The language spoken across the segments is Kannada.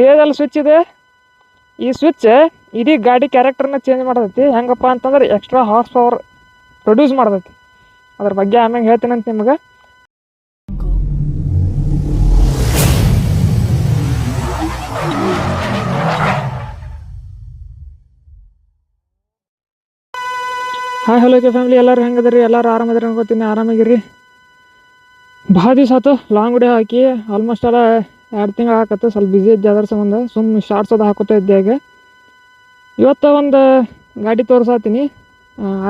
ಏದಲ್ಲಿ ಸ್ವಿಚ್ ಇದೆ? ಈ ಸ್ವಿಚ್ ಇಡೀ ಗಾಡಿ ಕ್ಯಾರೆಕ್ಟರ್ನ ಚೇಂಜ್ ಮಾಡ್ತೈತಿ. ಹೆಂಗಪ್ಪ ಅಂತಂದ್ರೆ ಎಕ್ಸ್ಟ್ರಾ ಹಾರ್ಸ್ ಪವರ್ ಪ್ರೊಡ್ಯೂಸ್ ಮಾಡ್ತೈತಿ. ಅದ್ರ ಬಗ್ಗೆ ಆಮ್ಯಾಗ ಹೇಳ್ತೀನಂತ ನಿಮ್ಗೆ. ಹಾಯ್ ಹಲೋ ಕೆ ಫ್ಯಾಮಿಲಿ ಎಲ್ಲರೂ ಹೆಂಗದ್ರಿ ಎಲ್ಲರೂ ಆರಾಮದ್ರಿ ಅನ್ಕೋತೀನಿ ಆರಾಮಾಗಿರಿ. ಭಾಳ ದಿವಸ ಆಯ್ತು. ಲಾಂಗ್ ಡೇ ಹಾಕಿ. ಆಲ್ಮೋಸ್ಟ್ ಎಲ್ಲ ಎರಡು ತಿಂಗಳು ಹಾಕತ್ತೆ ಸ್ವಲ್ಪ ಬಿಸಿ ಇದ್ದೆ ಅದ್ರ ಸಂಬಂಧ. ಸುಮ್ಮನೆ ಶಾರ್ಟ್ಸ್ ಅದು ಹಾಕೋತಾ ಇದ್ದೆ ಈಗ. ಇವತ್ತು ಒಂದು ಗಾಡಿ ತೋರಿಸತ್ತೀನಿ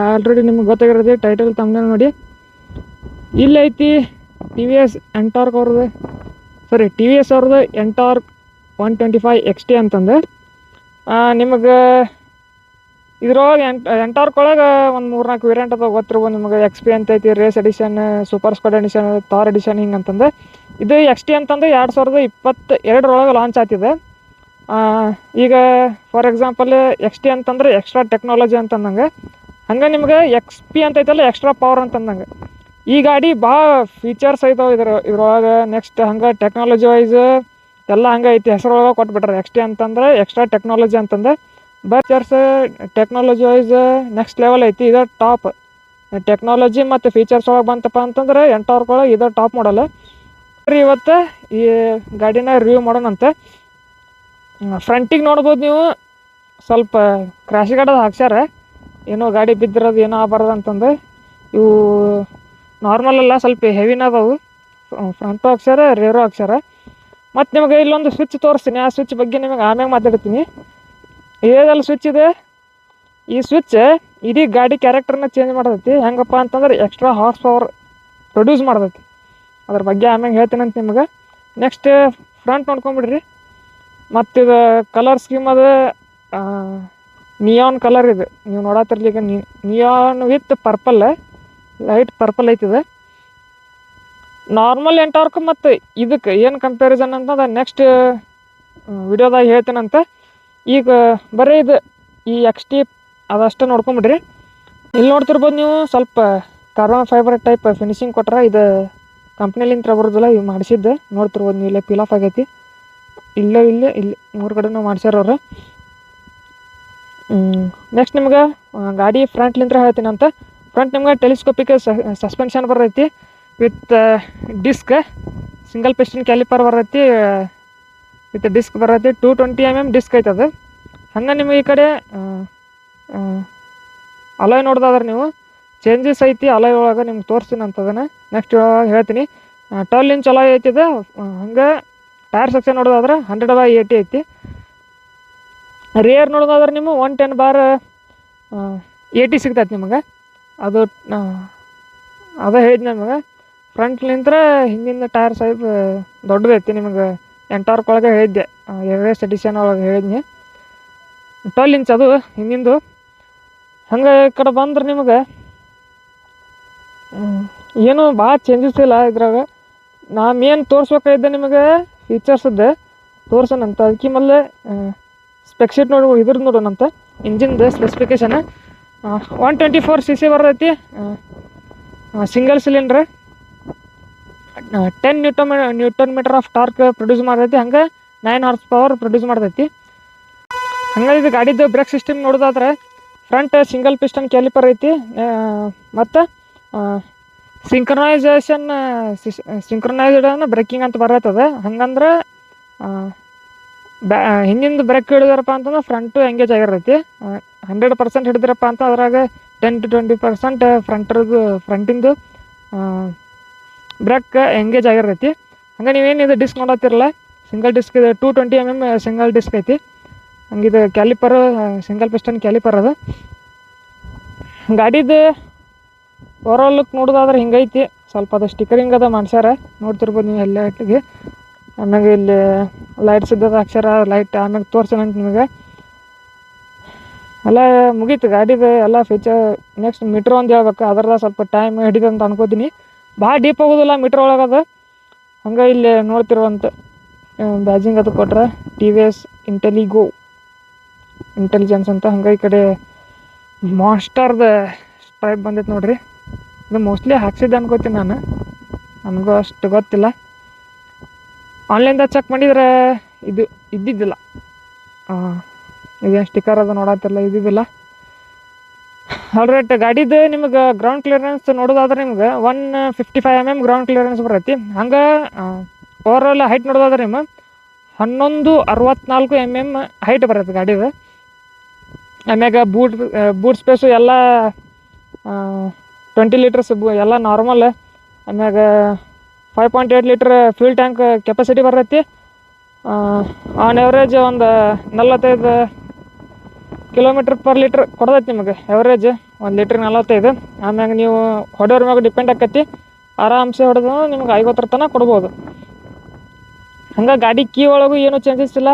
ಆಲ್ರೆಡಿ ನಿಮ್ಗೆ ಗೊತ್ತಾಗಿರೋದು ಟೈಟಲ್ ತಮ್ಮನೇ ನೋಡಿ. ಇಲ್ಲಿ ಐತಿ ಟಿ ವಿ ಎಸ್ ಎಂಟಾರ್ಕ್ ಅವ್ರದ್ದು. ಸಾರಿ ಟಿ ವಿ ಎಸ್ ಅವ್ರದ್ದು Ntorq one twenty five X T ಅಂತಂದು. ನಿಮಗೆ ಇದ್ರೊಳಗೆ ಎಂಟ್ ಎಂಟಾರ್ಕ್ ಒಳಗೆ ಒಂದು ಮೂರ್ನಾಲ್ಕು ವೇರಿಯಂಟ್ ಅದಾವ. ಗೊತ್ತಿರ್ಬೋದು ನಿಮಗೆ ಎಕ್ಸ್ ಪಿ ಅಂತ ಐತಿ race edition super squad edition Thor edition ಹಿಂಗೆ ಅಂತಂದು. ಇದು ಎಕ್ಸ್ ಟಿ ಅಂತಂದು ಎರಡು ಸಾವಿರದ ಇಪ್ಪತ್ತ ಎರಡರೊಳಗೆ ಲಾಂಚ್ ಆಗ್ತಿದೆ. ಈಗ ಫಾರ್ ಎಕ್ಸಾಂಪಲ್ ಎಕ್ಸ್ ಟಿ ಅಂತಂದ್ರೆ ಎಕ್ಸ್ಟ್ರಾ ಟೆಕ್ನಾಲಜಿ ಅಂತಂದಂಗೆ, ಹಂಗೆ ನಿಮ್ಗೆ ಎಕ್ಸ್ ಪಿ ಅಂತ ಐತಲ್ಲ ಎಕ್ಸ್ಟ್ರಾ ಪವರ್ ಅಂತಂದಂಗೆ. ಈ ಗಾಡಿ ಭಾಳ ಫೀಚರ್ಸ್ ಐತಾವೆ ಇದ್ರ, ಇದ್ರೊಳಗೆ ನೆಕ್ಸ್ಟ್ ಹಂಗೆ ಟೆಕ್ನಾಲಜಿ ವೈಸ್ ಎಲ್ಲ ಹಂಗೆ ಐತಿ, ಹೆಸರೊಳಗೆ ಕೊಟ್ಬಿಟ್ರೆ ಎಕ್ಸ್ ಟಿ ಅಂತಂದ್ರೆ ಎಕ್ಸ್ಟ್ರಾ ಟೆಕ್ನಾಲಜಿ ಅಂತಂದು features technology wise next level ಐತಿ, ಇದು ಟಾಪ್ ಟೆಕ್ನಾಲಜಿ ಮತ್ತು ಫೀಚರ್ಸ್ ಒಳಗೆ ಬಂತಪ್ಪ ಅಂತಂದ್ರೆ ಎಂಟವ್ರೊಳಗೆ ಇದು ಟಾಪ್ ಮಾಡಲ್ಲ ಇವತ್ತು ಈ ಗಾಡಿನ ರಿವ್ಯೂ ಮಾಡೋಣಂತೆ. ಫ್ರಂಟಿಗೆ ನೋಡ್ಬೋದು ನೀವು. ಸ್ವಲ್ಪ ಕ್ರಾಶ್ ಗಾಡದ ಹಾಕ್ಸ್ಯಾರ. ಏನೋ ಗಾಡಿ ಬಿದ್ದಿರೋದು ಏನೋ ಆಗಬಾರ್ದು ಅಂತಂದು. ಇವು ನಾರ್ಮಲ್ ಅಲ್ಲ, ಸ್ವಲ್ಪ ಹೆವಿನ ಅದಾವು. ಫ್ರಂಟು ಹಾಕ್ಸ್ಯಾರ ರೇರು ಹಾಕ್ಸ್ಯಾರ. ಮತ್ತು ನಿಮಗೆ ಇಲ್ಲೊಂದು ಸ್ವಿಚ್ ತೋರಿಸ್ತೀನಿ. ಆ ಸ್ವಿಚ್ ಬಗ್ಗೆ ನಿಮಗೆ ಆಮ್ಯಾಗ ಮಾತಾಡ್ತೀನಿ. ಏದಲ್ಲಿ ಸ್ವಿಚ್ ಇದೆ? ಈ ಸ್ವಿಚ್ ಇಡೀ ಗಾಡಿ ಕ್ಯಾರೆಕ್ಟರ್ನ ಚೇಂಜ್ ಮಾಡ್ತೈತಿ. ಹೆಂಗಪ್ಪ ಅಂತಂದ್ರೆ ಎಕ್ಸ್ಟ್ರಾ ಹಾರ್ಸ್ ಪವರ್ ಪ್ರೊಡ್ಯೂಸ್ ಮಾಡ್ತೈತಿ. ಅದ್ರ ಬಗ್ಗೆ ಆಮ್ಯಾಗ ಹೇಳ್ತೀನಂತ ನಿಮ್ಗೆ. ನೆಕ್ಸ್ಟ್ ಫ್ರಂಟ್ ನೋಡ್ಕೊಂಬಿಡ್ರಿ. ಮತ್ತು ಇದು ಕಲರ್ ಸ್ಕೀಮ್ ಅದು ನಿಯಾನ್ ಕಲರ್ ಇದು. ನೀವು ನೋಡತ್ತಿರಲಿ ಈಗ neon with purple light purple ಐತಿದೆ. Normal Ntorq ಮತ್ತು ಇದಕ್ಕೆ ಏನು ಕಂಪ್ಯಾರಿಸನ್ ಅಂತಂದ್ರೆ ನೆಕ್ಸ್ಟ್ ವಿಡಿಯೋದಾಗ ಹೇಳ್ತೀನಂತ ಈಗ ಬರೀ ಇದು, ಈ ಎಕ್ಸ್ ಟಿ ಅದಷ್ಟೇ ನೋಡ್ಕೊಂಬಿಡ್ರಿ. ಇಲ್ಲಿ ನೋಡ್ತಿರ್ಬೋದು ನೀವು ಸ್ವಲ್ಪ ಕಾರ್ಬನ್ ಫೈಬರ್ ಟೈಪ್ ಫಿನಿಶಿಂಗ್ ಕೊಟ್ರೆ ಇದು ಕಂಪ್ನಿಲಿಂದ ಬರೋದಿಲ್ಲ, ಇವು ಮಾಡಿಸಿದ್ದೆ. ನೋಡ್ತಿರ್ಬೋದು ನೀವು ಇಲ್ಲೇ ಪಿಲ್ ಆಫ್ ಆಗೈತಿ. ಇಲ್ಲೇ ಇಲ್ಲೇ, ಇಲ್ಲಿ ಮೂರು ಕಡೆನೂ ಮಾಡ್ಸ್ಯಾರ ಅವ್ರು ನೆಕ್ಸ್ಟ್ ನಿಮ್ಗೆ ಗಾಡಿ ಫ್ರಂಟ್ಲಿಂತ್ರ ಹೇಳ್ತೀನಿ ಅಂತ. ಫ್ರಂಟ್ ನಿಮ್ಗೆ ಟೆಲಿಸ್ಕೋಪಿಕ್ ಸಸ್ಪೆನ್ಷನ್ ಬರ್ತೈತಿ with disc single piston caliper ಬರೈತಿ with disc ಬರೈತಿ two twenty M M disc ಐತೆ ಅದು ಹಂಗೆ ನಿಮಗೆ ಈ ಕಡೆ ಅಲೋಯ್ ನೋಡ್ದಾದ್ರೆ ನೀವು. ಚೇಂಜಸ್ ಐತಿ, ಅಲಾಯ್ ಒಳಗೆ ನಿಮ್ಗೆ ತೋರಿಸ್ತೀನಿ ಅಂತದನ್ನು. ನೆಕ್ಸ್ಟ್ ನೆಕ್ಸ್ಟ್ ಹೇಳ್ತೀನಿ. ಟ್ವೆಲ್ ಇಂಚ್ ಅಲಾಯ್ ಐತಿದೆ ಹಂಗೆ ಟೈರ್ ಸೆಕ್ಷನ್ ನೋಡೋದಾದ್ರೆ ಹಂಡ್ರೆಡ್ ಬೈ ಏಯ್ಟಿ ಐತಿ. ರೇರ್ ನೋಡೋದಾದ್ರೆ ನಿಮ್ಮ ಒನ್ ಟೆನ್ ಬಾರ್ ಏಯ್ಟಿ ಸಿಗ್ತೈತೆ ನಿಮಗೆ. ಅದು ಅದು ಹೇಳಿದ್ ನಿಮಗೆ. ಫ್ರಂಟ್ಲಿಂತ್ರ ಹಿಂದಿನ ಟೈರ್ ಸೈಜ್ ದೊಡ್ಡದೈತಿ ನಿಮಗೆ. ಎಂಟಾರ್ಕ್ ಒಳಗೆ ಹೇಳಿದ್ದೆ. ಎವರೆಸ್ಟ್ ಎಡಿಷನ್ ಒಳಗೆ ಹೇಳಿದ್ನಿ. ಟ್ವೆಲ್ ಇಂಚ್ ಅದು ಹಿಂದಿಂದು. ಹಂಗೆ ಈ ಕಡೆ ಬಂದ್ರೆ ನಿಮಗೆ ಏನು ಭಾಳ ಚೇಂಜಸ್ ಇಲ್ಲ ಇದ್ರಾಗ. ನಾ ಮೇನ್ ತೋರಿಸ್ಬೇಕಾಗಿದ್ದೆ ನಿಮಗೆ? ಫೀಚರ್ಸದ್ದು ತೋರ್ಸೋಣಂತ. ಅದಕ್ಕೆ ಮೊದಲೇ ಸ್ಪೆಕ್ಶೀಟ್ ನೋಡಿ ಇದ್ರದ್ದು ನೋಡೋಣಂತ. ಇಂಜಿನ್ದು specification one twenty four C C ಬರ್ತೈತಿ. Single cylinder ten newton newton metre of torque produce ಮಾಡ್ತೈತಿ. ಹಂಗೆ ನೈನ್ ಹಾರ್ಸ್ ಪವರ್ ಪ್ರೊಡ್ಯೂಸ್ ಮಾಡ್ತೈತಿ. ಹಂಗೆ ಇದು ಗಾಡಿದು ಬ್ರೇಕ್ ಸಿಸ್ಟಮ್ ನೋಡೋದಾದ್ರೆ ಫ್ರಂಟ್ ಸಿಂಗಲ್ ಪಿಸ್ಟನ್ ಕ್ಯಾಲಿಪರ್ ಐತಿ. ಮತ್ತು ಸಿಂಕ್ರನೈಸೇಷನ್ ಸಿಂಕ್ರನೈಸ್ಡ್ ಬ್ರೇಕಿಂಗ್ ಅಂತ ಬರತ್ತದ. ಹಂಗಂದ್ರೆ ಬ್ಯಾ ಹಿಂದಿಂದು ಬ್ರೇಕ್ ಹಿಡಿದ್ರಪ್ಪ ಅಂತಂದ್ರೆ ಫ್ರಂಟು ಎಂಗೇಜ್ ಆಗಿರ್ತೈತಿ. ಹಂಡ್ರೆಡ್ ಪರ್ಸೆಂಟ್ ಹಿಡಿದ್ರಪ್ಪ ಅಂತ ಅದ್ರಾಗ ಟೆನ್ ಟು ಟ್ವೆಂಟಿ ಪರ್ಸೆಂಟ್ ಫ್ರಂಟ್ರದ್ದು ಫ್ರಂಟಿಂದು ಬ್ರೇಕ್ ಎಂಗೇಜ್ ಆಗಿರ್ತೈತಿ. ಹಂಗೆ ನೀವೇನು ಇದು ಡಿಸ್ಕ್ ನೋಡತ್ತಿರಲ್ಲ? ಸಿಂಗಲ್ ಡಿಸ್ಕ್ ಇದೆ two twenty M M single disc ಐತಿ. ಹಂಗಿದು ಕ್ಯಾಲಿಪರ್ ಸಿಂಗಲ್ ಪಿಸ್ಟನ್ ಕ್ಯಾಲಿಪರ್ ಅದು. ಗಾಡಿದು ಓವರಾಲ್ ಲುಕ್ ನೋಡೋದಾದ್ರೆ ಹಿಂಗೈತಿ. ಸ್ವಲ್ಪ ಅದು ಸ್ಟಿಕರಿಂಗ್ ಅದ ಮಾಡ್ಸ್ಯಾರ. ನೋಡ್ತಿರ್ಬೋದು ನೀವು ಎಲ್ಲಟಿಗೆ ಆಮ್ಯಾಗ ಇಲ್ಲಿ ಲೈಟ್ಸ್ ಇದ್ದದ ಅಕ್ಷರ ಲೈಟ್ ಆಮ್ಯಾಗ ತೋರ್ಸೋಣಂತ ನಿಮಗೆ. ಎಲ್ಲ ಮುಗೀತು ಗಾಡಿದು ಎಲ್ಲ ಫೀಚರ್ ನೆಕ್ಸ್ಟ್ ಮೀಟ್ರ್ ಒಂದು ಹೇಳ್ಬೇಕು. ಅದ್ರದ ಸ್ವಲ್ಪ ಟೈಮ್ ಹಿಡಿದ ಅಂತ ಅನ್ಕೋತೀನಿ. ಭಾಳ ಡೀಪ್ ಆಗೋದಿಲ್ಲ ಮೀಟ್ರ್ ಒಳಗದು ಹಂಗೆ ಇಲ್ಲಿ ನೋಡ್ತಿರುವಂಥ ಬ್ಯಾಜಿಂಗ್ ಅದು ಕೊಟ್ರೆ T V S Intelligo intelligence ಅಂತ ಹಂಗೆ ಈ ಕಡೆ ಮಾಸ್ಟರ್ದ ಸ್ಟ್ರೈಪ್ ಬಂದೈತೆ ನೋಡ್ರಿ. ಇದು ಮೋಸ್ಟ್ಲಿ ಹಾಕ್ಸಿದ್ದೆ ಅನ್ಕೋತೀನಿ ನಾನು. ನನಗೂ ಅಷ್ಟು ಗೊತ್ತಿಲ್ಲ. ಆನ್ಲೈನ್ದಾಗ ಚೆಕ್ ಮಾಡಿದ್ರೆ ಇದು, ಇದ್ದಿದ್ದಿಲ್ಲ. ಇದೇನು ಸ್ಟಿಕ್ಕರ್ ಅದು ನೋಡತ್ತಿಲ್ಲ ಇದ್ದಿದ್ದಿಲ್ಲ. ಆಲ್ರೈಟ್ ಗಾಡಿದು ನಿಮಗೆ ಗ್ರೌಂಡ್ ಕ್ಲಿಯರೆನ್ಸ್ ನೋಡೋದಾದ್ರೆ ನಿಮ್ಗೆ one fifty five M M ground clearance ಬರೈತಿ. ಹಂಗೆ ಓವರಾಲ್ ಹೈಟ್ ನೋಡೋದಾದ್ರೆ ನಿಮ್ಮ ಹನ್ನೊಂದು ಅರವತ್ನಾಲ್ಕು ಎಂ ಎಂ ಹೈಟ್ ಬರುತ್ತೆ ಗಾಡಿದು. ಆಮ್ಯಾಗ ಬೂಟ್ ಬೂಟ್ ಸ್ಪೇಸು ಎಲ್ಲ ಟ್ವೆಂಟಿ ಲೀಟರ್ಸ್ ಎಲ್ಲ ನಾರ್ಮಲ್ ಆಮ್ಯಾಗ five point eight litre fuel tank capacity ಬರ್ತೈತಿ. ಆನ್ ಎವರೇಜ್ ಒಂದು ನಲ್ವತ್ತೈದು ಕಿಲೋಮೀಟ್ರ್ ಪರ್ ಲೀಟ್ರ್ ಕೊಡ್ತೈತಿ ನಿಮಗೆ ಎವರೇಜ್ ಒಂದು ಲೀಟ್ರ್ ನಲ್ವತ್ತೈದು. ಆಮ್ಯಾಗ ನೀವು ಹೊಡೆಯೋರ ಮ್ಯಾಗ ಡಿಪೆಂಡ್ ಆಕೈತಿ ಆರಾಮ್ಸೆ ಹೊಡೆದು ನಿಮ್ಗೆ ಐವತ್ತರ ತನಕ ಕೊಡ್ಬೋದು. ಹಂಗೆ ಗಾಡಿ ಕೀ ಒಳಗೂ ಏನೂ ಚೇಂಜಸ್ ಇಲ್ಲ,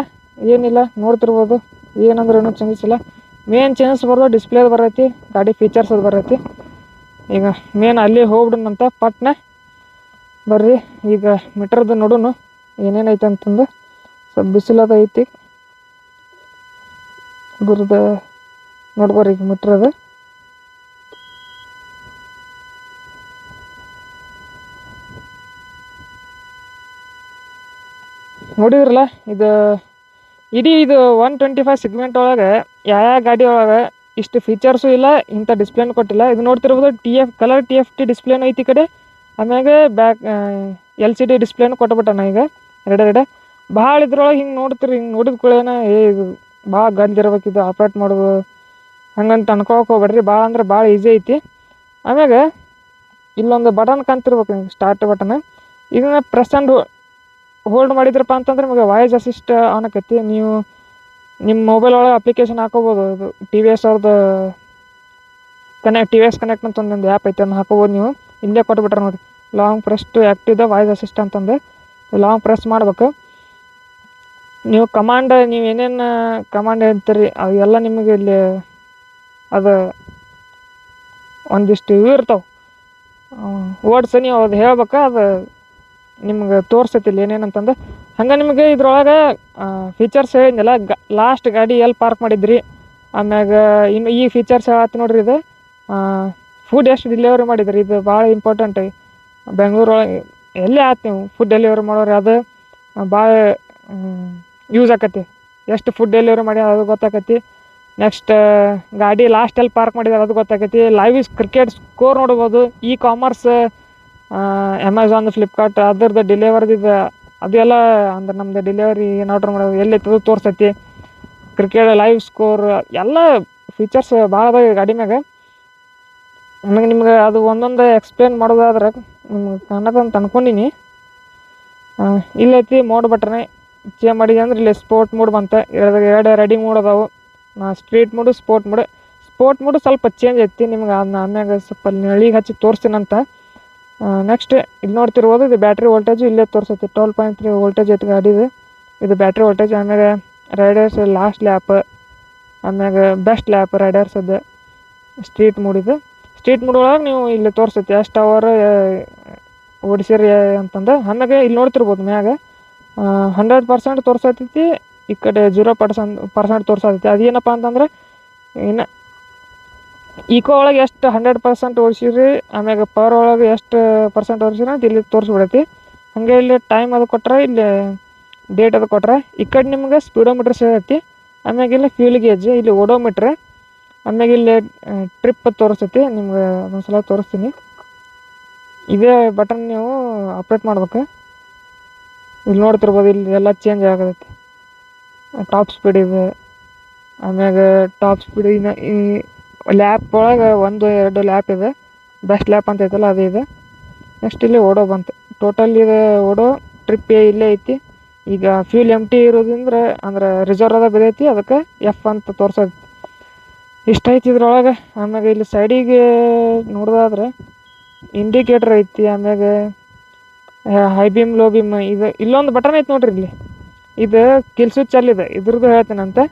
ಏನಿಲ್ಲ, ನೋಡ್ತಿರ್ಬೋದು, ಏನಂದ್ರೆ ಏನೂ ಚೇಂಜಸ್ ಇಲ್ಲ. ಮೇನ್ ಚೇಂಜಸ್ ಬರೋದು ಡಿಸ್ಪ್ಲೇದು ಬರೈತಿ ಗಾಡಿ ಫೀಚರ್ಸ್ ಅದು ಬರೈತಿ ಈಗ ಮೇನ್ ಅಲ್ಲಿ ಹೋಗ್ಬಿಡೋಣಂತ ಪಟ್ನೆ. ಬರ್ರಿ, ಈಗ ಮೀಟರ್ದು ನೋಡೋಣ ಏನೇನೈತೆ ಅಂತಂದು. ಸ್ವಲ್ಪ ಬಿಸಿಲದ ಐತಿ. ಗುರುದ ನೋಡ್ಬೋರಿ ಈಗ ಮೀಟ್ರ್ ಅದ ನೋಡಿದ್ರಲ್ಲ, ಇದು ಇಡೀ ಇದು ಒನ್ ಟ್ವೆಂಟಿ ಫೈವ್ ಸಿಗ್ಮೆಂಟ್ ಒಳಗೆ ಯಾವ ಯಾವ ಗಾಡಿ ಒಳಗೆ ಇಷ್ಟು ಫೀಚರ್ಸು ಇಲ್ಲ, ಇಂಥ ಡಿಸ್ಪ್ಲೇನು ಕೊಟ್ಟಿಲ್ಲ. ಇದು ನೋಡ್ತಿರ್ಬೋದು T F colour T F T ಡಿಸ್ಪ್ಲೇನು ಐತಿ ಕಡೆ. ಆಮ್ಯಾಗೆ ಬ್ಯಾಕ್ ಎಲ್ ಸಿ ಡಿ ಡಿಸ್ಪ್ಲೇನು ಕೊಟ್ಬಿಟ್ಟಣ ಈಗ ಎರಡೆರಡೆ ಭಾಳ ಇದ್ರೊಳಗೆ ಹಿಂಗೆ ನೋಡ್ತೀರಿ, ಹಿಂಗೆ ನೋಡಿದ ಕೂಡೇನ ಏ, ಇದು ಭಾಳ ಗಂಜಿರ್ಬೇಕಿದು ಆಪ್ರೇಟ್ ಮಾಡೋದು, ಹಂಗಂತ ಅನ್ಕೋಕೆ ಹೋಗ್ಬೇಡ್ರಿ. ಭಾಳ ಅಂದ್ರೆ ಭಾಳ ಈಸಿ ಐತಿ. ಆಮ್ಯಾಗ ಇಲ್ಲೊಂದು ಬಟನ್ ಕಾಣ್ತಿರ್ಬೇಕು ನಿಮ್ಗೆ ಸ್ಟಾರ್ಟ್ ಬಟನ್ ಇದನ್ನ ಪ್ರೆಸ್ ಆ್ಯಂಡ್ ಹೋಲ್ಡ್ ಮಾಡಿದ್ರಪ್ಪ ಅಂತಂದ್ರೆ ನಿಮಗೆ ವಾಯ್ಸ್ ಅಸಿಸ್ಟ್ ಆನ್ ಆಕೈತಿ ನೀವು ನಿಮ್ಮ ಮೊಬೈಲ್ ಒಳಗೆ ಅಪ್ಲಿಕೇಶನ್ ಹಾಕೋಬೋದು. ಅದು ಟಿ ವಿ ಎಸ್ ಅವ್ರದ್ದು connect T V S connect ಅಂತ ಒಂದೊಂದು ಆ್ಯಪ್ ಐತೆ ಅದನ್ನು ಹಾಕೋಬೋದು ನೀವು. ಇಲ್ಲೇ ಕೊಟ್ಬಿಟ್ರೆ ನೋಡಿ. Long press to active the voice assist ಅಂತಂದು ಲಾಂಗ್ ಪ್ರೆಸ್ ಮಾಡ್ಬೇಕು. ನೀವು ಕಮಾಂಡ್ ನೀವು ಏನೇನು ಕಮಾಂಡ್ ಹೇಳ್ತೀರಿ, ಅವೆಲ್ಲ ನಿಮಗೆ ಇಲ್ಲಿ ಅದು ಒಂದಿಷ್ಟು ಇವು ಇರ್ತಾವೆ. ವರ್ಡ್ಸ್ ನೀವು ಅದು ಹೇಳ್ಬೇಕು, ಅದು ನಿಮ್ಗೆ ತೋರ್ಸೈತಿ ಇಲ್ಲಿ ಏನೇನಂತಂದು ಹಂಗೆ ನಿಮಗೆ ಇದ್ರೊಳಗೆ ಫೀಚರ್ಸ್ ಹೇಳಿದ್ನಲ್ಲ ಗ ಲಾಸ್ಟ್ ಗಾಡಿ ಎಲ್ಲಿ ಪಾರ್ಕ್ ಮಾಡಿದ್ರಿ. ಆಮ್ಯಾಗ ಇನ್ನು ಈ ಫೀಚರ್ಸ್ ಹೇಳತ್ತಿ ನೋಡ್ರಿ ಇದು. ಫುಡ್ ಎಷ್ಟು ಡೆಲಿವರಿ ಮಾಡಿದ್ರಿ? ಇದು ಭಾಳ ಇಂಪಾರ್ಟೆಂಟ್ ಬೆಂಗಳೂರೊಳಗೆ ಎಲ್ಲೇ ಆಯ್ತು ನೀವು ಫುಡ್ ಡೆಲಿವರಿ ಮಾಡೋರು ಅದು ಭಾಳ ಯೂಸ್ ಆಕತಿ. ಎಷ್ಟು ಫುಡ್ ಡೆಲಿವರಿ ಮಾಡಿ ಅದು ಗೊತ್ತಾಕತಿ. ನೆಕ್ಸ್ಟ್ ಗಾಡಿ ಲಾಸ್ಟ್ ಎಲ್ಲಿ ಪಾರ್ಕ್ ಮಾಡಿದಾರೆ ಅದು ಗೊತ್ತಾಕೈತಿ. ಲೈವ್ ಇಸ್ ಕ್ರಿಕೆಟ್ ಸ್ಕೋರ್ ನೋಡ್ಬೋದು. ಇ ಕಾಮರ್ಸ್ ಅಮೆಝಾನ್ ಫ್ಲಿಪ್ಕಾರ್ಟ್ ಅದ್ರದ್ದು ಡೆಲಿವರಿದು ಅದೆಲ್ಲ ಅಂದ್ರೆ ನಮ್ದು ಡೆಲಿವರಿ ಏನು ಆರ್ಡ್ರ್ ಮಾಡೋದು, ಎಲ್ಲಿ ಎಲ್ಲೈತದು ತೋರ್ಸೈತಿ? ಕ್ರಿಕೆಟ್ ಲೈವ್ ಸ್ಕೋರ್ ಎಲ್ಲ ಫೀಚರ್ಸ್ ಭಾಳ ಅದಾವ ಗಾಡಿ ಮ್ಯಾಗ. ಆಮ್ಯಾಗ ನಿಮ್ಗೆ ಅದು ಒಂದೊಂದು ಎಕ್ಸ್ಪ್ಲೇನ್ ಮಾಡೋದಾದ್ರೆ ನಿಮ್ಗೆ ಅನ್ಕೊಂಡಿನಿ. ಅನ್ಕೊಂಡೀನಿ ಇಲ್ಲೈತಿ ಮೋಡ್ ಬಟ್ರೆ ಚೇಂಜ್ ಮಾಡಿದೆ ಅಂದ್ರೆ ಇಲ್ಲಿ ಸ್ಪೋರ್ಟ್ ಮೂಡ್ ಬಂತ. ಎರಡು ಎರಡು ರೆಡಿ ಮೂಡ್ ಅದಾವು. Street mode sport mode sport mode ಸ್ವಲ್ಪ ಚೇಂಜ್ ಐತಿ ನಿಮ್ಗೆ. ಅದನ್ನ ಆಮ್ಯಾಗ ಸ್ವಲ್ಪ ನೆರಳಿಗೆ ನೆಳಿಗೆ ಹಚ್ಚಿ ತೋರಿಸ್ತೀನಂತ ನೆಕ್ಸ್ಟ್ ಇಲ್ಲಿ ನೋಡ್ತಿರ್ಬೋದು ಇದು ಬ್ಯಾಟ್ರಿ ವೋಲ್ಟೇಜು ಇಲ್ಲೇ ತೋರಿಸುತ್ತೆ. ಟ್ವೆಲ್ ಪಾಯಿಂಟ್ ತ್ರೀ ವೋಲ್ಟೇಜ್ ಐತೆ ಗಾಡಿದು ಇದು ಬ್ಯಾಟ್ರಿ ವೋಲ್ಟೇಜ್ ಆಮೇಲೆ ರೈಡರ್ಸ್ ಲಾಸ್ಟ್ ಲ್ಯಾಪ್ ಆಮ್ಯಾಗೆ ಬೆಸ್ಟ್ ಲ್ಯಾಪ್ ರೈಡರ್ಸ್ ಅದು. ಸ್ಟ್ರೀಟ್ ಮೂಡಿದು. ಸ್ಟ್ರೀಟ್ ಮೂಡೊಳಗೆ ನೀವು ಇಲ್ಲಿ ತೋರಿಸುತ್ತೆ. ಎಷ್ಟು ಅವರ್ ಓಡಿಸಿರಿ ಅಂತಂದು. ಆಮ್ಯಾಗ ಇಲ್ಲಿ ನೋಡ್ತಿರ್ಬೋದು ಮ್ಯಾಗ. ಹಂಡ್ರೆಡ್ ಪರ್ಸೆಂಟ್ ತೋರಿಸತೈತಿ. ಈ ಕಡೆ ಜೀರೋ ಪರ್ಸೆಂಟ್ ಪರ್ಸೆಂಟ್ ತೋರಿಸತೈತಿ. ಅದೇನಪ್ಪ ಅಂತಂದ್ರೆ ಇನ್ನು ಈಕೋ ಒಳಗೆ ಎಷ್ಟು ಹಂಡ್ರೆಡ್ ಪರ್ಸೆಂಟ್ ಓಡಿಸಿರಿ ಆಮ್ಯಾಗ ಪವರ್ ಒಳಗೆ ಎಷ್ಟು ಪರ್ಸೆಂಟ್ ಓಡಿಸಿರಿ ಅಂತ ಇಲ್ಲಿ ತೋರಿಸ್ಬಿಡೈತಿ. ಹಾಗೆ ಇಲ್ಲಿ ಟೈಮ್ ಅದು ಕೊಟ್ರೆ, ಇಲ್ಲಿ ಡೇಟ್ ಅದು ಕೊಟ್ರೆ, ಈ ಕಡೆ ನಿಮ್ಗೆ ಸ್ಪೀಡೋಮೀಟ್ರ್ ಸಿಗೈತಿ ಆಮ್ಯಾಗ ಇಲ್ಲಿ ಫ್ಯೂಲ್ ಗೇಜ್ ಇಲ್ಲಿ ಓಡೋಮೀಟ್ರ್ ಆಮ್ಯಾಗ ಇಲ್ಲಿ ಟ್ರಿಪ್ ತೋರಿಸ್ತೈತಿ, ನಿಮ್ಗೆ ಅದೊಂದ್ಸಲ ತೋರಿಸ್ತೀನಿ. ಇದೇ ಬಟನ್ ನೀವು ಆಪ್ರೇಟ್ ಮಾಡ್ಬೇಕು. ಇಲ್ಲಿ ನೋಡ್ತಿರ್ಬೋದು, ಇಲ್ಲಿ ಎಲ್ಲ ಚೇಂಜ್ ಆಗತೈತಿ. ಟಾಪ್ ಸ್ಪೀಡ್ ಇದೆ. ಆಮ್ಯಾಗ ಟಾಪ್ ಸ್ಪೀಡ್ ಇನ್ನು ಈ ಲ್ಯಾಪ್ ಒಳಗೆ ಒಂದು, ಎರಡು ಲ್ಯಾಪ್ ಇದೆ. ಬೆಸ್ಟ್ ಲ್ಯಾಪ್ ಅಂತ ಐತಲ್ಲ, ಅದು ಇದೆ. ನೆಕ್ಸ್ಟ್ ಇಲ್ಲಿ ಓಡೋ ಬಂತು. ಟೋಟಲ್ ಇದು ಓಡೋ ಟ್ರಿಪ್ ಇಲ್ಲೇ ಐತಿ. ಈಗ ಫ್ಯೂಲ್ ಎಂ ಟಿ ಇರೋದ್ರಿಂದ, ಅಂದ್ರೆ ರಿಸರ್ವ್ ಅದ ಬಿದೈತಿ, ಅದಕ್ಕೆ ಎಫ್ ಅಂತ ತೋರ್ಸೈತಿ ಇಷ್ಟ ಐತಿ ಇದ್ರೊಳಗೆ. ಆಮ್ಯಾಗ ಇಲ್ಲಿ ಸೈಡಿಗೆ ನೋಡೋದಾದ್ರೆ ಇಂಡಿಕೇಟ್ರ್ ಐತಿ, ಆಮ್ಯಾಗ ಹೈ ಬೀಮ್ ಲೋ ಬೀಮ್ ಇದು, ಇಲ್ಲೊಂದು ಬಟನ್ ಐತಿ ನೋಡ್ರಿ ಇಲ್ಲಿ. ಇದು ಕಿಲ್ ಸ್ವಿಚ್ ಅಲ್ಲಿದೆ ಇದ್ರದ್ದು ಹೇಳ್ತೀನಂತೆ.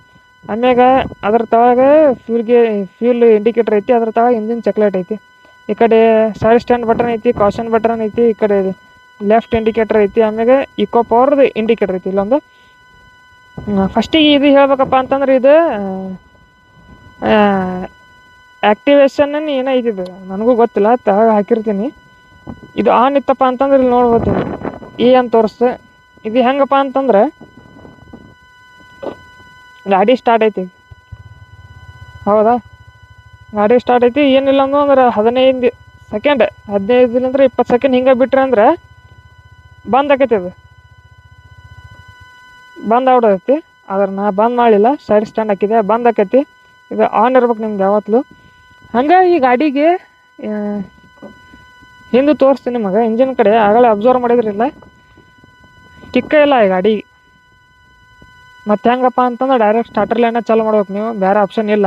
ಆಮ್ಯಾಗ ಅದ್ರ ತಳಗ ಫ್ಯೂಲ್ಗೆ ಫ್ಯೂಲ್ ಇಂಡಿಕೇಟರ್ ಐತಿ, ಅದ್ರ ತಳಗ ಇಂಜಿನ್ ಚಕ್ಲೇಟ್ ಐತಿ. ಈ ಕಡೆ ಸೈಡ್ ಸ್ಟ್ಯಾಂಡ್ ಬಟನ್ ಐತಿ ಕಾಷನ್ ಬಟನ್ ಐತಿ, ಈ ಕಡೆ ಲೆಫ್ಟ್ ಇಂಡಿಕೇಟರ್ ಐತಿ, ಆಮ್ಯಾಗ ಇಕೋ ಪವರ್ದು ಇಂಡಿಕೇಟರ್ ಐತಿ ಇಲ್ಲೊಂದು. ಫಸ್ಟಿಗೆ ಇದು ಹೇಳ್ಬೇಕಪ್ಪ ಅಂತಂದ್ರೆ ಇದು ಆ್ಯಕ್ಟಿವೇಶನ್ ಏನೋ ಐತಿದು ನನಗೂ ಗೊತ್ತಿಲ್ಲ, ತಳಗ ಹಾಕಿರ್ತೀನಿ. ಇದು ಆನ್ ಇತ್ತಪ್ಪ ಅಂತಂದ್ರೆ ಇಲ್ಲಿ ನೋಡ್ಬೋದು. ಎ ಅಂತ ತೋರಿಸ್ತು ಇದು ಹೆಂಗಪ್ಪ ಅಂತಂದ್ರೆ ಗಾಡಿ ಸ್ಟಾರ್ಟ್ ಐತಿ. ಹೌದಾ? ಗಾಡಿ ಸ್ಟಾರ್ಟ್ ಐತಿ, ಏನಿಲ್ಲ ಅಂದ್ರೆ ಹದಿನೈದು ಸೆಕೆಂಡ್ ಹದಿನೈದರಿಂದ ಇಪ್ಪತ್ತು ಸೆಕೆಂಡ್ ಹಿಂಗೆ ಬಿಟ್ರೆ ಅಂದ್ರೆ ಬಂದ್ ಆಕೈತಿ ಅದು. ಬಂದ್ ಆಗ್ಬಿಡೈತಿ ಆದ್ರೆ ನಾ ಬಂದ್ ಮಾಡಲಿಲ್ಲ ಸೈಡ್ ಸ್ಟ್ಯಾಂಡ್ ಹಾಕಿದೆ, ಬಂದ್ ಆಕೈತಿ. ಇದು ಆನ್ ಇರ್ಬೇಕು ನಿಮ್ದು ಯಾವತ್ತೂ ಹಂಗೆ ಈ ಗಾಡಿಗೆ ಹಿಂದೆ ತೋರಿಸ್ತೀನಿ ನಿಮಗೆ ಇಂಜಿನ್ ಕಡೆ ಆಗಲೇ ಅಬ್ಸರ್ವ್ ಮಾಡಿದ್ರಿಲ್ಲ. ಕಿಕ್ಕ ಇಲ್ಲ ಈ ಗಾಡಿ. ಮತ್ತೆ ಹೆಂಗಪ್ಪ ಅಂತಂದ್ರೆ ಡೈರೆಕ್ಟ್ ಸ್ಟಾರ್ಟರ್ ಲೈನ ಚಾಲು ಮಾಡ್ಬೇಕು ನೀವು. ಬೇರೆ ಆಪ್ಷನ್ ಇಲ್ಲ.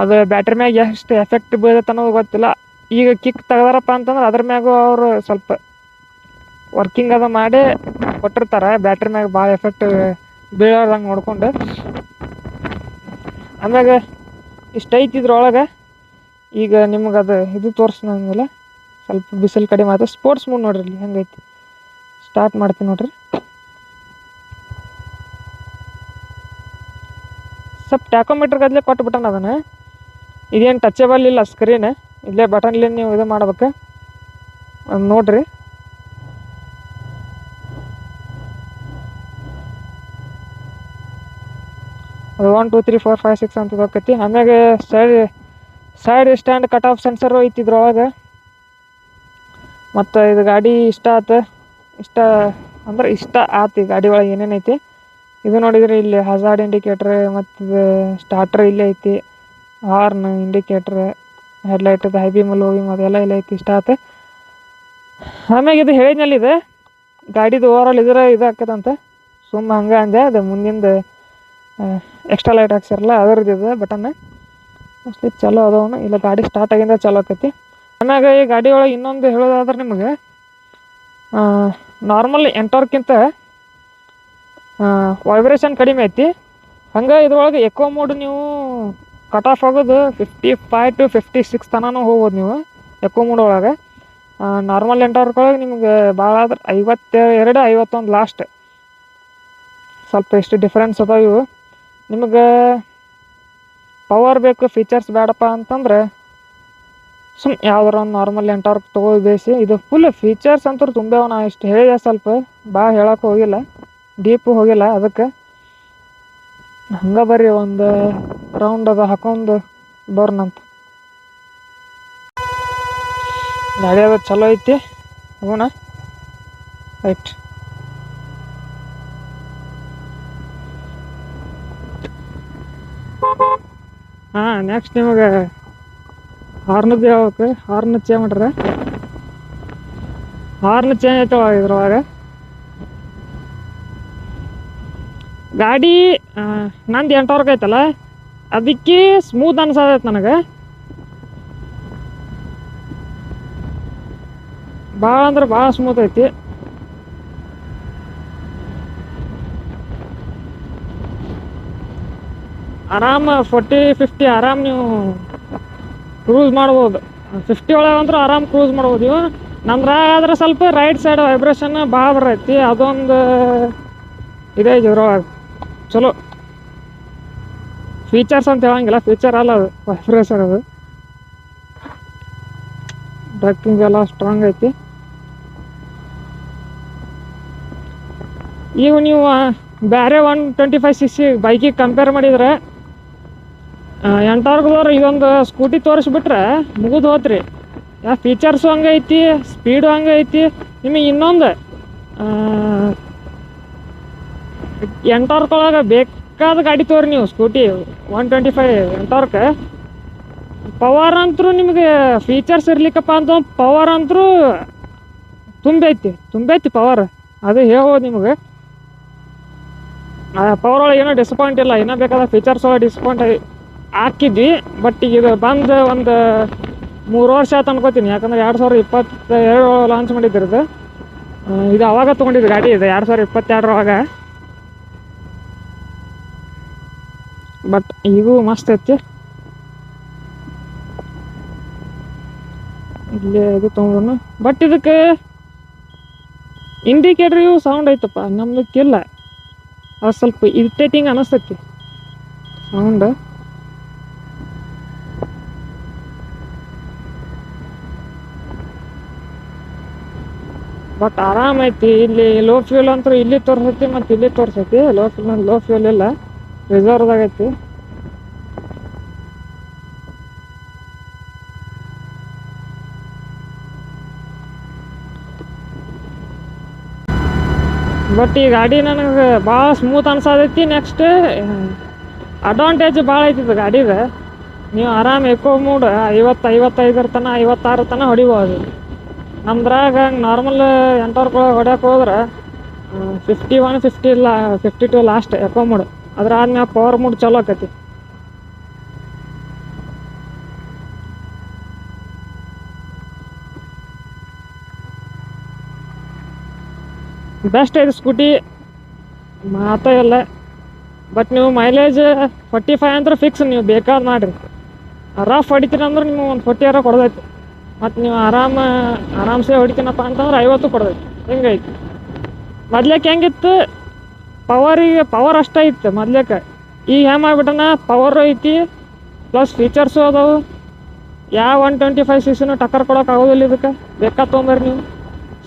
ಅದು ಬ್ಯಾಟ್ರಿ ಮ್ಯಾಗ ಎಷ್ಟು ಎಫೆಕ್ಟ್ ಬೀಳುತ್ತೆ ಅನ್ನೋದು ಗೊತ್ತಿಲ್ಲ. ಈಗ ಕಿಕ್ ತೆಗ್ದಾರಪ್ಪ ಅಂತಂದ್ರೆ ಅದ್ರ ಮ್ಯಾಗೂ ಅವರು ಸ್ವಲ್ಪ ವರ್ಕಿಂಗ್ ಅದ ಮಾಡಿ ಕೊಟ್ಟಿರ್ತಾರೆ. ಬ್ಯಾಟ್ರಿ ಮ್ಯಾಗ ಭಾಳ ಎಫೆಕ್ಟ್ ಬೀಳೋದಂಗೆ ನೋಡ್ಕೊಂಡು. ಆಮ್ಯಾಗ ಇಷ್ಟು ಐತಿ ಇದ್ರೊಳಗೆ ಈಗ ನಿಮ್ಗೆ ಅದು ಇದು ತೋರಿಸ್ನಂಗಿಲ್ಲ. ಸ್ವಲ್ಪ ಬಿಸಿಲು ಕಡಿಮೆ ಆಯ್ತು ಸ್ಪೋರ್ಟ್ಸ್ ಮೂಡ್ ನೋಡ್ರಿ ಹೆಂಗೈತಿ. ಸ್ಟಾರ್ಟ್ ಮಾಡ್ತೀನಿ ನೋಡ್ರಿ. ಸ್ವಲ್ಪ ಟ್ಯಾಕೋಮೀಟ್ರ್ ಗದ್ಲೆ ಕೊಟ್ಬಿಟ್ಟಾನ ಅದನ್ನು. ಇದೇನು ಟಚೇಬಲ್ ಇಲ್ಲ ಸ್ಕ್ರೀನ್ ಇಲ್ಲೇ ಬಟನ್ಲಿ ನೀವು ಇದು ಮಾಡ್ಬೇಕು. ನೋಡ್ರಿ. ಅದು one two three four five six ಅಂತ ಹೋಗ್ತೈತಿ. ಆಮ್ಯಾಗೆ side side stand cut off sensor ಐತಿ ಇದ್ರೊಳಗೆ. ಮತ್ತು ಇದು ಗಾಡಿ ಇಷ್ಟ ಆತ, ಇಷ್ಟ ಅಂದ್ರೆ ಇಷ್ಟ ಆತು ಈ ಗಾಡಿ ಒಳಗೆ ಏನೇನು ಐತಿ ಇದು ನೋಡಿದ್ರೆ ಇಲ್ಲಿ ಹಜಾರ್ಡ್ ಇಂಡಿಕೇಟ್ರ್ ಮತ್ತು ಸ್ಟಾರ್ಟರ್ ಇಲ್ಲೇ ಐತಿ. Horn indicator headlight high beam low beam ಅದೆಲ್ಲ ಇಲ್ಲ ಐತಿ ಇಷ್ಟ ಆತ. ಆಮ್ಯಾಗ ಇದು ಹೇಳಿದ್ನಲ್ಲಿ ಇದೆ, ಗಾಡಿದು ಓವರ್ ಆಲ್ ಇದ್ರೆ ಇದು ಆಕದಂತ ಸುಮ್ಮ ಹಂಗೆ ಅಂದೆ, ಅದು ಮುಂದಿಂದ ಎಕ್ಸ್ಟ್ರಾ ಲೈಟ್ ಹಾಕ್ಸಿರಲ್ಲ ಅದರದ್ದು ಇದು ಬಟನ್ ಮೋಸ್ಟ್ಲಿ ಚಲೋ ಅದಾವನು. ಇಲ್ಲ, ಗಾಡಿ ಸ್ಟಾರ್ಟ್ ಆಗಿಂದ ಚಲೋ ಆಕೈತಿ. ಆಮ್ಯಾಗ ಈ ಗಾಡಿ ಒಳಗೆ ಇನ್ನೊಂದು ಹೇಳೋದಾದ್ರೆ ನಿಮಗೆ ನಾರ್ಮಲ್ ಎಂಟೋರ್ಕ್ಕಿಂತ ವೈಬ್ರೇಷನ್ ಕಡಿಮೆ ಐತಿ. ಹಂಗೆ ಇದ್ರೊಳಗೆ ಎಕೋ ಮೋಡ್ ನೀವು ಕಟ್ ಆಫ್ ಆಗೋದು fifty five to fifty six ತನಕ ಹೋಗ್ಬೋದು ನೀವು ಎಕೋ ಮೋಡ್ ಒಳಗೆ. ನಾರ್ಮಲ್ ಎಂಟರ್ ಒಳಗೆ ನಿಮ್ಗೆ ಭಾಳ ಆದ್ರೆ ಐವತ್ತ ಎರಡು, ಐವತ್ತೊಂದು ಲಾಸ್ಟ್ ಸ್ವಲ್ಪ ಎಷ್ಟು ಡಿಫ್ರೆನ್ಸ್ ಅದಾವ ಇವು. ನಿಮಗೆ ಪವರ್ ಬೇಕು ಫೀಚರ್ಸ್ ಬೇಡಪ್ಪ ಅಂತಂದ್ರೆ ಸುಮ್ ಯಾವ್ದಾರ ಒಂದು ನಾರ್ಮಲ್ ಎಂಟರ್ಕ್ ತೊಗೋ ಬೇಯಿಸಿ ಇದು ಫುಲ್ ಫೀಚರ್ಸ್ ಅಂತೂ ತುಂಬ ನಾ ಇಷ್ಟು ಹೇಳಿದೆ ಸ್ವಲ್ಪ ಭಾಳ ಹೇಳೋಕೆ ಹೋಗಿಲ್ಲ. ಡೀಪ್ ಹೋಗಿಲ್ಲ, ಅದಕ್ಕೆ ಹಂಗೆ ಬರ್ರಿ, ಒಂದು ರೌಂಡ್ ಅದ ಹಾಕೊಂಡು ಬರ್ನಂತ ಗಾಡಿ ಅದು ಚಲೋ ಐತಿ, ಹೋಗೋಣ. ರೈಟ್ ಹಾಂ ನೆಕ್ಸ್ಟ್ ನಿಮಗೆ ಹಾರ್ನದ್ದು ಹೇಳ್ಬೇಕು ಹಾರ್ನ್ ಚೇಂಜ್ ಮಾಡ್ರೆ. ಹಾರ್ನ್ ಚೇಂಜ್ ಆಯ್ತವ ಇದ್ರೊಳಗೆ? ಗಾಡಿ ನಂದು ಎಂಟವರ್ಗೆ ಐತಲ್ಲ, ಅದಕ್ಕೆ ಸ್ಮೂತ್ ಅನ್ಸದೈತೆ ನನಗೆ. ಭಾಳ ಅಂದ್ರೆ ಭಾಳ ಸ್ಮೂತ್ ಐತಿ. ಆರಾಮ ಫೋರ್ಟಿ ಫಿಫ್ಟಿ ಆರಾಮ್ ನೀವು ಕ್ರೂಸ್ ಮಾಡ್ಬೋದು. ಫಿಫ್ಟಿ ಒಳಗೆ ಅಂದ್ರೆ ಆರಾಮ್ ಕ್ರೂಸ್ ಮಾಡ್ಬೋದು ನೀವು ನಮ್ದ್ರಾಗ ಆದ್ರೆ ಸ್ವಲ್ಪ ರೈಟ್ ಸೈಡ್ ವೈಬ್ರೇಷನ್ ಭಾಳ ಬರೈತಿ. ಅದೊಂದು, ಇದೇ ಇದ್ರೊಳಗೆ ಚಲೋ. ಫೀಚರ್ಸ್ ಅಂತ ಹೇಳಂಗಿಲ್ಲ ಫೀಚರ್ ಅಲ್ಲ ಅದು ವೈಬ್ರೇಷನ್ ಅದು. ಡಕ್ಕಿಂಗ್ ಎಲ್ಲ ಸ್ಟ್ರಾಂಗ್ ಐತಿ. ಈಗ ನೀವು ಬೇರೆ one twenty five C C ಬೈಕಿಗೆ ಕಂಪೇರ್ ಮಾಡಿದ್ರೆ ಎಂಟಾರ್ಗದವ್ರು ಇದೊಂದು ಸ್ಕೂಟಿ ತೋರಿಸ್ಬಿಟ್ರೆ ಮುಗಿದು ಹೋತ್ರಿ. ಯಾ ಫೀಚರ್ಸು ಹಂಗೆ ಐತಿ ಸ್ಪೀಡು ಹಂಗೈತಿ, ನಿಮಗೆ ಇನ್ನೊಂದು ಎಂಟಾರ್ಕ್ ಒಳಗೆ ಬೇಕಾದ ಗಾಡಿ ತೋರಿ ನೀವು Scooty one twenty five Ntorq power ಅಂತರೂ ನಿಮಗೆ ಫೀಚರ್ಸ್ ಇರ್ಲಿಕ್ಕಪ್ಪ ಅಂತ ಪವರ್ ಅಂತರೂ ತುಂಬೈತಿ ತುಂಬೈತಿ ಪವರ್ ಅದು ಹೇಳ್ಬೋದು ನಿಮಗೆ. ಪವರ್ ಒಳಗೆ ಏನೋ ಡಿಸಪಾಯಿಂಟ್ ಇಲ್ಲ, ಏನೋ ಬೇಕಾದ ಫೀಚರ್ಸ್ ಒಳಗೆ ಡಿಸಪಾಯಿಂಟ್ ಹಾಕಿದ್ವಿ. ಬಟ್ ಈಗ ಇದು ಬಂದು ಒಂದು ಮೂರು ವರ್ಷ ಆಯ್ತು ಅನ್ಕೋತೀನಿ, ಯಾಕಂದ್ರೆ ಎರಡು ಸಾವಿರದ ಇಪ್ಪತ್ತ ಎರಡು ಲಾಂಚ್ ಮಾಡಿದ್ರು ಇದು ಅವಾಗ ತೊಗೊಂಡಿದ್ದು ಗಾಡಿ ಇದು, ಎರಡು ಸಾವಿರದ ಇಪ್ಪತ್ತೆರಡರೊಳಗೆ. ಬಟ್ ಈಗೂ ಮಸ್ತ್ ಐತಿ. ಇಲ್ಲೇ ಇದು ತೊಗೊಂಡ್ರು ಬಟ್ ಇದಕ್ಕೆ ಇಂಡಿಕೇಟ್ರ್ ಇವು ಸೌಂಡ್ ಐತಪ್ಪ ನಮ್ದಕ್ಕಿಲ್ಲ ಅದು ಸ್ವಲ್ಪ ಇರಿಟೇಟಿಂಗ್ ಅನಿಸ್ತೈತಿ. ಸೌಂಡ್ ಬಟ್ ಆರಾಮ ಐತಿ, ಇಲ್ಲಿ ಲೋ ಫ್ಯೂಲ್ ಅಂತೂ ಇಲ್ಲಿ ತೋರಿಸೈತಿ, ಮತ್ತು ಇಲ್ಲಿ ತೋರಿಸೈತಿ. ಲೋ ಫ್ಯೂಲ್ ಲೋ ಫ್ಯೂಲ್ ಇಲ್ಲ. ರಿಸರ್ವ್ದಾಗ ಐತಿ ಬಟ್ ಈ ಗಾಡಿ ನನಗೆ ಭಾಳ ಸ್ಮೂತ್ ಅನ್ಸತೈತಿ. ನೆಕ್ಸ್ಟ್ ಅಡ್ವಾಂಟೇಜ್ ಭಾಳ ಐತಿ ಇದು ಗಾಡಿದ. ನೀವು ಆರಾಮ್ ಎಕೋ ಮೂಡ್ ಐವತ್ತು, ಐವತ್ತೈದರ ತನ, ಐವತ್ತಾರು ತನ ಹೊಡಿಬೋದು. ನಮ್ದ್ರಾಗ ನಾರ್ಮಲ್ ಎಂಟವ್ರ ಹೊಡ್ಯಕ್ಕೆ ಹೋದ್ರೆ ಫಿಫ್ಟಿ ಒನ್ ಫಿಫ್ಟಿ ಇಲ್ಲ fifty two last eco mode ಅದ್ರ ಪವರ್ ಮೂಡ್ ಚಲೋ ಆಕತಿ. ಬೆಸ್ಟ್ ಐತೆ ಸ್ಕೂಟಿ ಮಾತ ಇಲ್ಲ. ಬಟ್ ನೀವು ಮೈಲೇಜ್ ಫೋರ್ಟಿ ಫೈವ್ ಅಂದ್ರೆ ಫಿಕ್ಸ್ ನೀವು ಬೇಕಾದ್ ಮಾಡಿರಿ. ರಫ್ ಹೊಡಿತೀರ ಅಂದ್ರೆ ನೀವು ಒಂದು ಫೋರ್ಟಿ ಅರ ಕೊಡ್ದೈತಿ. ಮತ್ತು ನೀವು ಆರಾಮ, ಆರಾಮ್ಸೆ ಹೊಡಿತೀನಪ್ಪ ಅಂತಂದ್ರೆ ಐವತ್ತು ಕೊಡ್ದೈತಿ. ಹಿಂಗೈತಿ? ಮೊದ್ಲಕ್ಕೆ ಹೆಂಗಿತ್ತು? ಪವರಿಗೆ ಪವರ್ ಅಷ್ಟೇ ಇತ್ತು ಮೊದ್ಲೇಕ. ಈಗ ಏನು ಮಾಡ್ಬಿಟ್ಟನ ಪವರ್ ಐತಿ ಪ್ಲಸ್ ಫೀಚರ್ಸು ಅದಾವು. ಯಾವ ಒನ್ ಟ್ವೆಂಟಿ ಫೈವ್ ಸಿಸಿನೂ ಟಕ್ಕರ್ ಕೊಡೋಕೆ ಆಗೋದಿಲ್ಲ ಇದಕ್ಕೆ. ಬೇಕಾ ತೊಗೊಂಬರ್ರಿ ನೀವು.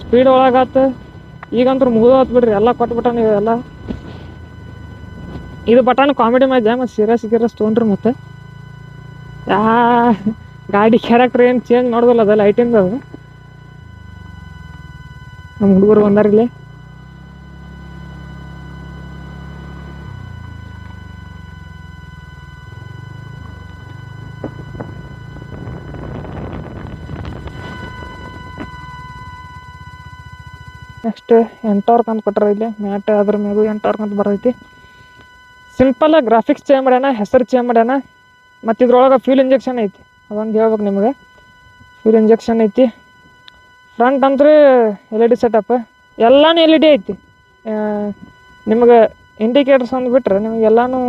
ಸ್ಪೀಡ್ ಒಳಗಾತು ಈಗಂತೂ ಮುಗಿದೋತ್ ಬಿಡ್ರಿ, ಎಲ್ಲ ಕೊಟ್ಬಿಟ್ಟ ನೀವು ಎಲ್ಲ. ಇದು ಬಟನ್ ಕಾಮಿಡಿ ಮಾಡಿದೆ ಮತ್ತು ಸೀರಿಯಸ್ ಸೀರಿಯಸ್ ತೊಗೊಂಡ್ರಿ ಮತ್ತೆ. ಯಾ, ಗಾಡಿ ಕ್ಯಾರೆಕ್ಟರ್ ಏನು ಚೇಂಜ್ ಮಾಡೋದಿಲ್ಲ ಅದು ಲೈಟಿಂದ ಅದು. ನಮ್ಮ ಹುಡುಗರು ಬಂದಾರ ನೆಕ್ಸ್ಟ್ ಎಂಟವ್ರ ಅಂತ ಕೊಟ್ಟರೆ ಇಲ್ಲಿ. ಮ್ಯಾಟ್ ಅದ್ರ ಎಂಟವ್ರ ಅಂತ ಬರೈತಿ ಸಿಂಪಲ್ ಗ್ರಾಫಿಕ್ಸ್ ಚೇಂಜ್ ಮಾಡ್ಯಾನ, ಹೆಸರು ಚೇಂಜ್ ಮಾಡ್ಯಾನ, ಮತ್ತು ಇದ್ರೊಳಗೆ ಫ್ಯೂಲ್ ಇಂಜೆಕ್ಷನ್ ಐತಿ. ಅದೊಂದು ಹೇಳ್ಬೇಕು ನಿಮಗೆ. ಫ್ಯೂಲ್ ಇಂಜೆಕ್ಷನ್ ಐತಿ. ಫ್ರಂಟ್ ಅಂದ್ರೆ ಎಲ್ ಇ ಡಿ ಸೆಟಪ್ ಎಲ್ಲಾನು ಎಲ್ ಇ ಡಿ ಐತಿ. ನಿಮಗೆ ಇಂಡಿಕೇಟರ್ಸ್ ಒಂದು ಬಿಟ್ರೆ ನಿಮಗೆ ಎಲ್ಲಾನು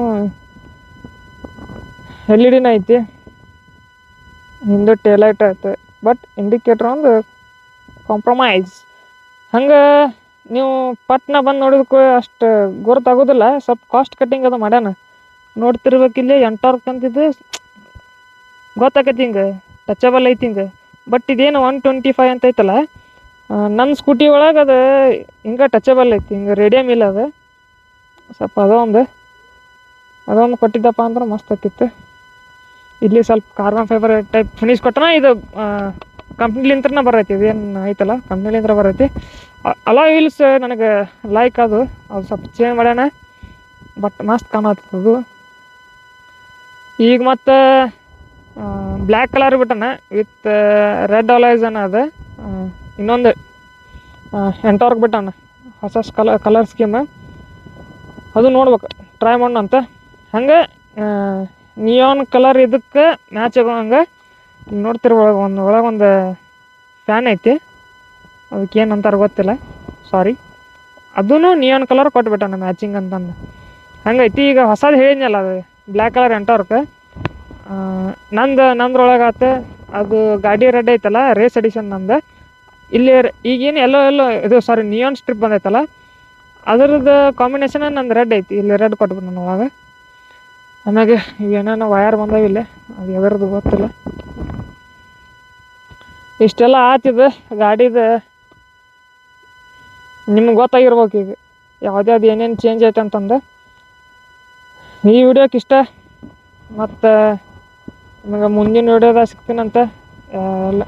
ಎಲ್ ಇ ಡಿನ ಐತಿ. ಹಿಂದೆ ಟೇಲೈಟ್ ಐತೆ ಬಟ್ ಇಂಡಿಕೇಟರ್ ಒಂದು ಕಾಂಪ್ರಮೈಸ್ ಹಂಗೆ ನೀವು ಪಟ್ನ ಬಂದು ನೋಡಿದಕ್ಕೂ ಅಷ್ಟು ಗೊತ್ತಾಗೋದಿಲ್ಲ ಸ್ವಲ್ಪ ಕಾಸ್ಟ್ ಕಟ್ಟಿಂಗ್ ಅದು ಮಾಡ್ಯಾನ. ನೋಡ್ತಿರ್ಬೇಕಿಲ್ಲಿ ಎಂಟವ್ರ ಅಂತಿದ್ದು. ಗೊತ್ತಾಕೈತಿ ಹಿಂಗೆ. ಟಚಬಲ್ ಐತಿ ಹಿಂಗೆ. ಬಟ್ ಇದೇನು ಒನ್ ಟ್ವೆಂಟಿ ಫೈವ್ ಅಂತ ಐತಲ್ಲ ನನ್ನ ಸ್ಕೂಟಿ ಒಳಗೆ ಅದು ಹಿಂಗೆ ಟಚಬಲ್ ಐತಿ. ಹಿಂಗೆ ರೇಡಿಯಮ್ ಇಲ್ಲ ಅದು. ಸ್ವಲ್ಪ ಅದೊಂದು ಅದೊಂದು ಕೊಟ್ಟಿದ್ದಪ್ಪ ಅಂದ್ರೆ ಮಸ್ತ್ ಆಕಿತ್ತು ಇಲ್ಲಿ ಸ್ವಲ್ಪ ಕಾರ್ಬನ್ ಫೈಬರ್ ಟೈಪ್ ಫಿನಿಶ್ ಕೊಟ್ಟನ. ಇದು ಕಂಪ್ನಿಲಿಂತ್ರನ ಬರೈತಿ, ಇದೇನು ಐತಲ್ಲ ಕಂಪ್ನಿಲಿಂತ್ರ ಬರೈತಿ. ಅಲಾ ವೀಲ್ಸ್ ನನಗೆ ಲೈಕ್ ಅದು ಅದು ಸ್ವಲ್ಪ ಚೇಂಜ್ ಮಾಡ್ಯಾನ ಬಟ್ ಮಸ್ತ್ ಕಾಣತ್ತದು ಈಗ ಮತ್ತು ಬ್ಲ್ಯಾಕ್ ಕಲರ್ ಬಿಟ್ಟನ ವಿತ್ ರೆಡ್ ಅಲೈಸನ್ ಅದ ಇನ್ನೊಂದು ಎಂಟವ್ರಿಗೆ ಬಿಟ್ಟಾನ, ಹೊಸ ಕಲರ್ ಕಲರ್ ಸ್ಕೀಮ್ ಅದು ನೋಡ್ಬೇಕು ಟ್ರೈ ಮಾಡೋಣ ಅಂತ ಹಂಗೆ ನಿಯಾನ್ ಕಲರ್ ಇದಕ್ಕೆ ಮ್ಯಾಚ್ ಆಗೋ ಹಂಗೆ ನೋಡ್ತಿರೋ ಒಳಗೆ ಒಂದು ಒಳಗೆ ಒಂದು ಫ್ಯಾನ್ ಐತಿ. ಅದಕ್ಕೆ ಏನು ಅಂತಾರೆ ಗೊತ್ತಿಲ್ಲ. ಸಾರಿ ಅದೂ ನಿಯಾನ್ ಕಲರ್ ಕೊಟ್ಬಿಟ್ಟಾನ ಮ್ಯಾಚಿಂಗ್ ಅಂತಂದು. ಹಂಗೈತಿ, ಈಗ ಹೊಸದು ಹೇಳಿದ್ನಲ್ಲ ಅದು ಬ್ಲ್ಯಾಕ್ ಕಲರ್ ಎಂಟವ್ರಕ್ಕೆ ನಂದು ನಂದ್ರೊಳಗೆ ಆತ ಅದು ಗಾಡಿ ರೆಡ್ ಐತಲ್ಲ ರೇಸ್ ಎಡಿಷನ್ ನಂದು. ಇಲ್ಲಿ ಈಗೇನು ಎಲ್ಲೋ ಎಲ್ಲೋ, ಇದು ಸಾರಿ ನಿಯಾನ್ ಸ್ಟ್ರಿಪ್ ಬಂದೈತಲ್ಲ, ಅದ್ರದ್ದು ಕಾಂಬಿನೇಷನ್ ನಂದು ರೆಡ್ ಐತಿ, ಇಲ್ಲಿ ರೆಡ್ ಕೊಟ್ಬಿಟ್ಟು ನಾನು ಒಳಗೆ. ಆಮ್ಯಾಗೆ ಇವೇನೇನೋ ವಯರ್ ಬಂದಾವ ಇಲ್ಲಿ, ಅದು ಎದರದ್ದು ಗೊತ್ತಿಲ್ಲ. ಇಷ್ಟೆಲ್ಲ ಆತಿದ, ಗಾಡಿದು. ನಿಮ್ಗೆ ಗೊತ್ತಾಗಿರ್ಬೇಕು ಈಗ. ಯಾವ್ದ್ಯಾವ್ದು ಏನೇನು ಚೇಂಜ್ ಐತೆ ಅಂತಂದು. ಈ ವಿಡಿಯೋಕ್ಕೆ ಇಷ್ಟ. ಮತ್ತು, ನಿಮಗೆ ಮುಂದಿನ ವಿಡಿಯೋದಾಗ ಸಿಗ್ತೀನಂತ ಎಲ್ಲ.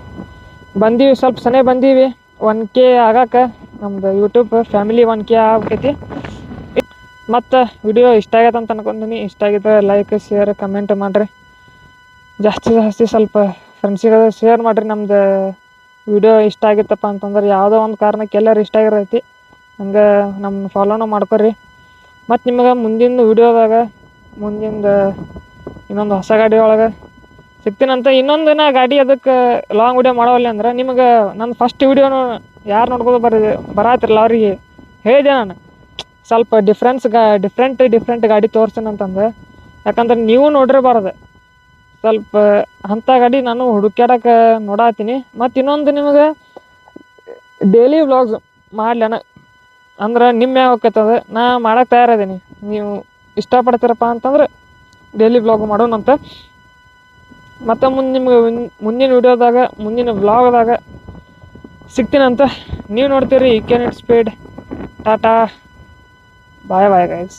ಬಂದೀವಿ, ಸ್ವಲ್ಪ ಸನೇ ಬಂದೀವಿ. ಒನ್ ಕೆ ಆಗಕ್ಕೆ ನಮ್ಮದು ಯೂಟ್ಯೂಬ್ ಫ್ಯಾಮಿಲಿ ಒನ್ ಕೆ ಆಗ್ಬಿಟ್ಟೈತಿ ಮತ್ತು, ವಿಡಿಯೋ ಇಷ್ಟ ಆಗೈತೆ ಅಂತ ಅನ್ಕೊಂತೀನಿ. ಇಷ್ಟ ಆಗಿದ್ರೆ ಲೈಕ್ ಶೇರ್ ಕಮೆಂಟ್ ಮಾಡಿರಿ. ಜಾಸ್ತಿ ಜಾಸ್ತಿ ಸ್ವಲ್ಪ ಫ್ರೆಂಡ್ಸಿಗೆ ಶೇರ್ ಮಾಡಿರಿ. ನಮ್ದು ವಿಡಿಯೋ ಇಷ್ಟ ಆಗಿತ್ತಪ್ಪ ಅಂತಂದ್ರೆ ಯಾವುದೋ ಒಂದು ಕಾರಣಕ್ಕೆ ಎಲ್ಲರೂ ಇಷ್ಟ ಆಗಿರೈತಿ. ಹಂಗೆ ನಮ್ಮ ಫಾಲೋನೂ ಮಾಡ್ಕೊರಿ. ಮತ್ತು ನಿಮಗೆ ಮುಂದಿನ ವಿಡಿಯೋದಾಗ ಮುಂದಿಂದ ಇನ್ನೊಂದು ಹೊಸ ಗಾಡಿ ಒಳಗೆ ಸಿಗ್ತೀನಂತ ಇನ್ನೊಂದು ನಾ ಗಾಡಿ ಅದಕ್ಕೆ ಲಾಂಗ್ ವಿಡಿಯೋ ಮಾಡೋಲ್ಲ ಅಂದ್ರೆ ನಿಮಗೆ ನನ್ನ ಫಸ್ಟ್ ವಿಡಿಯೋನು ಯಾರು ನೋಡ್ಬೋದು ಬರ ಬರತ್ತಿರಲ್ಲ ಅವ್ರಿಗೆ ಹೇಳಿದೆ ನಾನು. ಸ್ವಲ್ಪ ಡಿಫ್ರೆನ್ಸ್ ಗಾ ಡಿಫ್ರೆಂಟ್ ಡಿಫ್ರೆಂಟ್ ಗಾಡಿ ಅಂತಂದ್ರೆ ಯಾಕಂದ್ರೆ ನೀವು ನೋಡಿರಬಾರ್ದು. ಸ್ವಲ್ಪ ಅಂತ ಗಾಡಿ ನಾನು ಹುಡುಕ್ಯಾಡಕ್ಕೆ ನೋಡಾತೀನಿ. ಮತ್ತು ಇನ್ನೊಂದು ನಿಮಗೆ ಡೈಲಿ ವ್ಲಾಗ್ಸ್ ಮಾಡ್ಲೇನ. ಅಂದ್ರೆ ನಿಮ್ಮ ಹೋಗ್ತದ, ನಾ ಮಾಡಕ್ಕೆ ತಯಾರದೀನಿ. ನೀವು ಇಷ್ಟಪಡ್ತೀರಪ್ಪ ಅಂತಂದ್ರೆ ಡೈಲಿ ವ್ಲಾಗ್ ಮಾಡೋಣಂತ. ಮತ್ತು ಮುಂದೆ ನಿಮ್ಗೆ ಮುಂದಿನ ವಿಡಿಯೋದಾಗ, ಮುಂದಿನ ವ್ಲಾಗ್ದಾಗ ಸಿಗ್ತೀನಂತ. ನೀವು ನೋಡ್ತೀರಿ ಈ can it speed tata. Bye bye guys